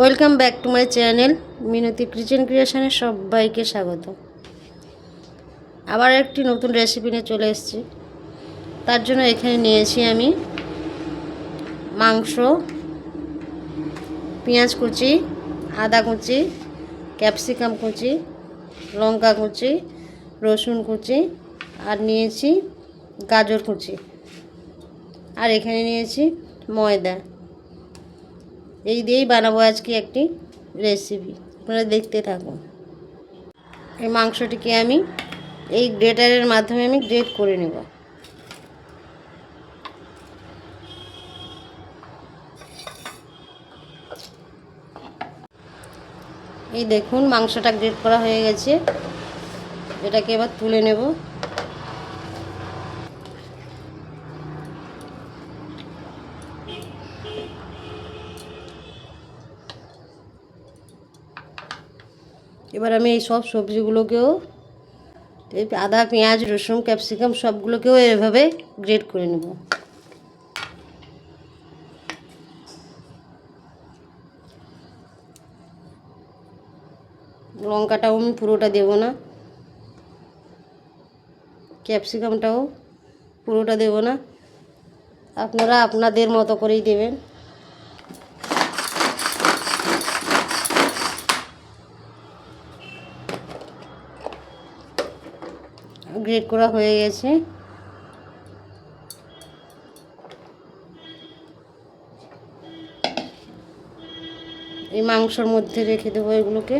Welcome back to my channel Minati kitchen ক্রিয়েশনে সবাইকে স্বাগত। আবার একটি নতুন রেসিপি নিয়ে চলে এসেছি। তার জন্য এখানে নিয়েছি আমি মাংস, পেঁয়াজ কুচি, আদা কুচি, ক্যাপসিকাম কুচি, লঙ্কা কুচি, রসুন কুচি, আর নিয়েছি গাজর কুচি। আর এখানে নিয়েছি ময়দা। এই দিয়েই বানাবো আজকে একটি রেসিপি আপনারা দেখতে থাকুন। এই মাংসটিকে আমি এই গ্রেটারের মাধ্যমে আমি গ্রেট করে নেব। এই দেখুন, মাংসটা গ্রেট করা হয়ে গেছে। এটাকে এবার তুলে নেব। এবার আমি এই সব সবজিগুলোকেও এই আদা, পেঁয়াজ, রসুন, ক্যাপসিকাম সবগুলোকেও এভাবে গ্রেড করে নেব। লঙ্কাটাও আমি পুরোটা দেব না। ক্যাপসিকামটাও পুরোটা দেব না। আপনারা আপনাদের মতো করেই দেবেন। গ্রেট করা হয়ে গেছে। এই মাংসর মধ্যে রেখে দেবো এগুলোকে।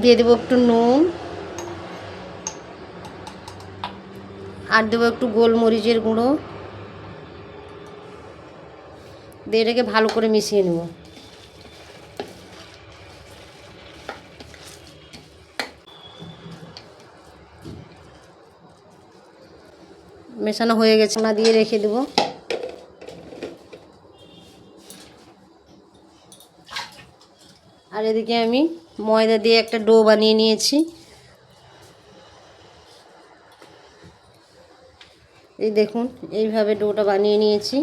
দিয়ে দেবো একটু নুন। আর দেবো একটু গোলমরিচের গুঁড়ো। দিয়ে এটাকে ভালো করে মিশিয়ে নেব। মেশানো হয়ে গেছে। না দিয়ে রেখে দেব। আর এদিকে আমি ময়দা দিয়ে একটা ডো বানিয়ে নিয়েছি। এই দেখুন, এইভাবে ডোটা বানিয়ে নিয়েছি।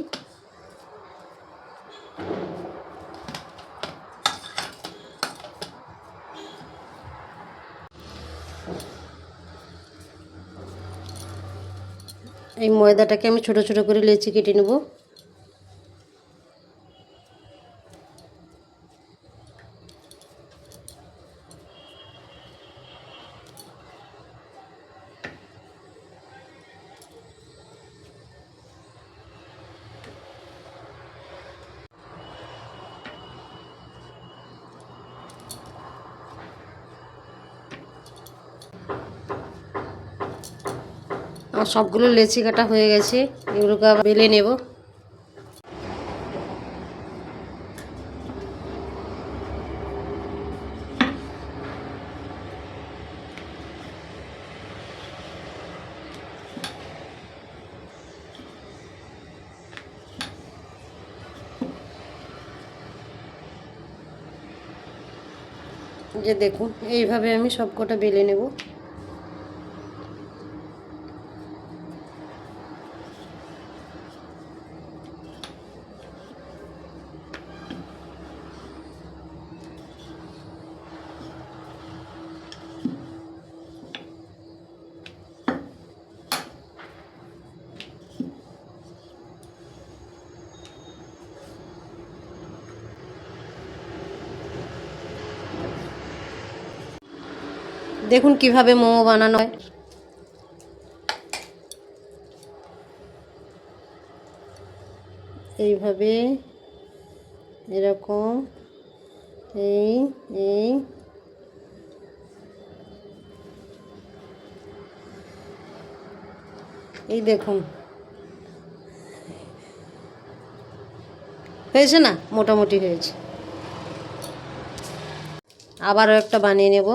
এই ময়দাটাকে আমি ছোট ছোট করে লেচি কেটে নেব। আমার সবগুলো লেচি কাটা হয়ে গেছে, এগুলোকে বেলে নেব। যে দেখুন, এইভাবে আমি সবকটা বেলে নেব। দেখুন কীভাবে মোমো বানানো হয়। এইভাবে এরকম, এই এই। এই দেখুন। হয়েছে না? মোটামুটি হয়েছে। আবারও একটা বানিয়ে নেব।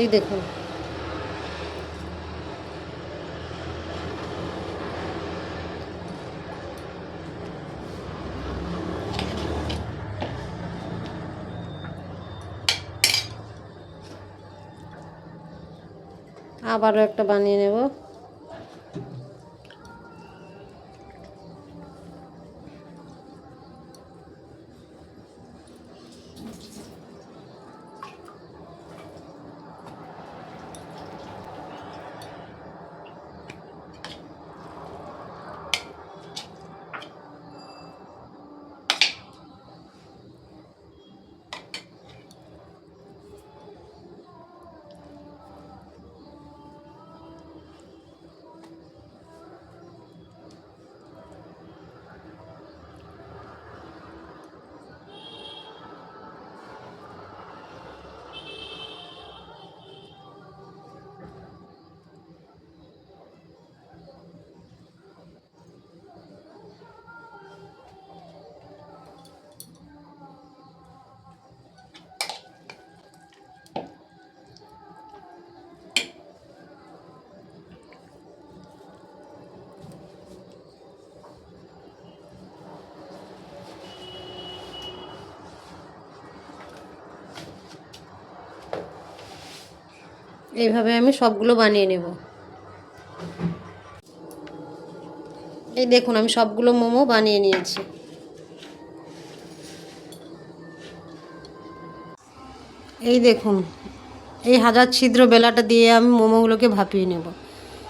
এই দেখুন। আবারও একটা বানিয়ে নেব। এইভাবে আমি সবগুলো বানিয়ে নেব। এই দেখুন, আমি সবগুলো মোমো বানিয়ে নিয়েছি। এই দেখুন, এই হাজার ছিদ্র বেলাটা দিয়ে আমি মোমোগুলোকে ভাপিয়ে নেব।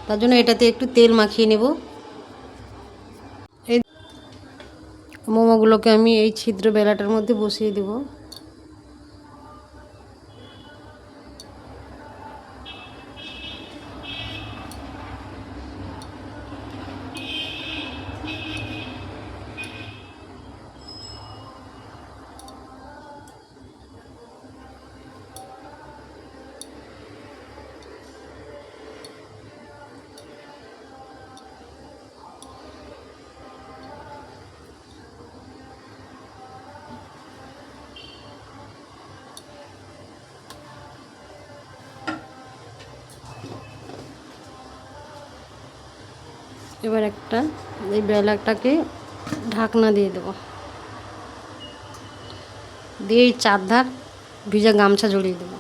তার জন্য এটাতে একটু তেল মাখিয়ে নেব। এই মোমোগুলোকে আমি এই ছিদ্র বেলাটার মধ্যে বসিয়ে দেবো। এবার একটা, এই বেলাটাকে ঢাকনা দিয়ে দেবো। দিয়ে এই চারধার ভিজা গামছা জড়িয়ে দেবো।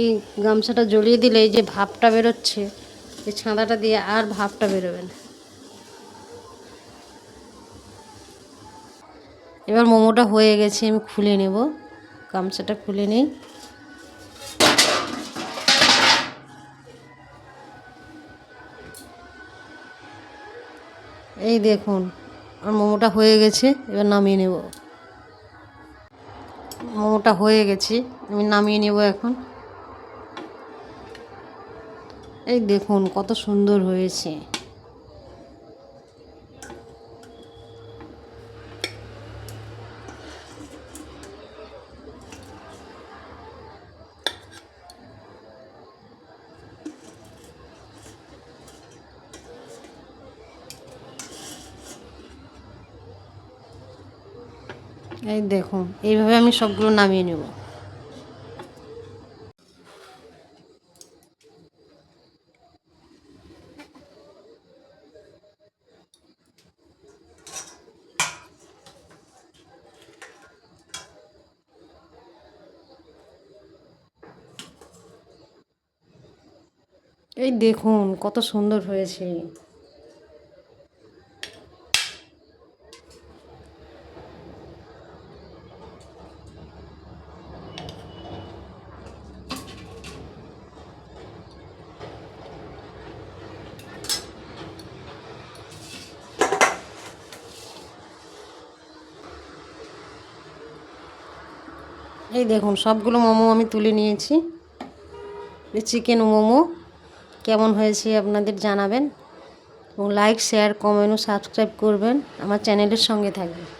এই গামছাটা জড়িয়ে দিলে এই যে ভাপটা বেরোচ্ছে, এই ছাঁদাটা দিয়ে আর ভাপটা বেরোবে না। এবার মোমোটা হয়ে গেছে, আমি খুলে নেব। গামছাটা খুলে নিই। এই দেখুন আর মোমোটা হয়ে গেছে, এবার নামিয়ে নেব। মোমোটা হয়ে গেছে, আমি নামিয়ে নেব এখন। এই দেখুন, কত সুন্দর হয়েছে। এই দেখুন এইভাবে আমি সবগুলো নামিয়ে নেব। এই দেখুন কত সুন্দর হয়েছে। এই দেখুন, সবগুলো মোমো আমি তুলে নিয়েছি। চিকেন মোমো, কেমন হয়েছে আপনাদের জানাবেন। এবং লাইক শেয়ার কমেন্ট ও সাবস্ক্রাইব করবেন। আমার চ্যানেলের সঙ্গে থাকবেন।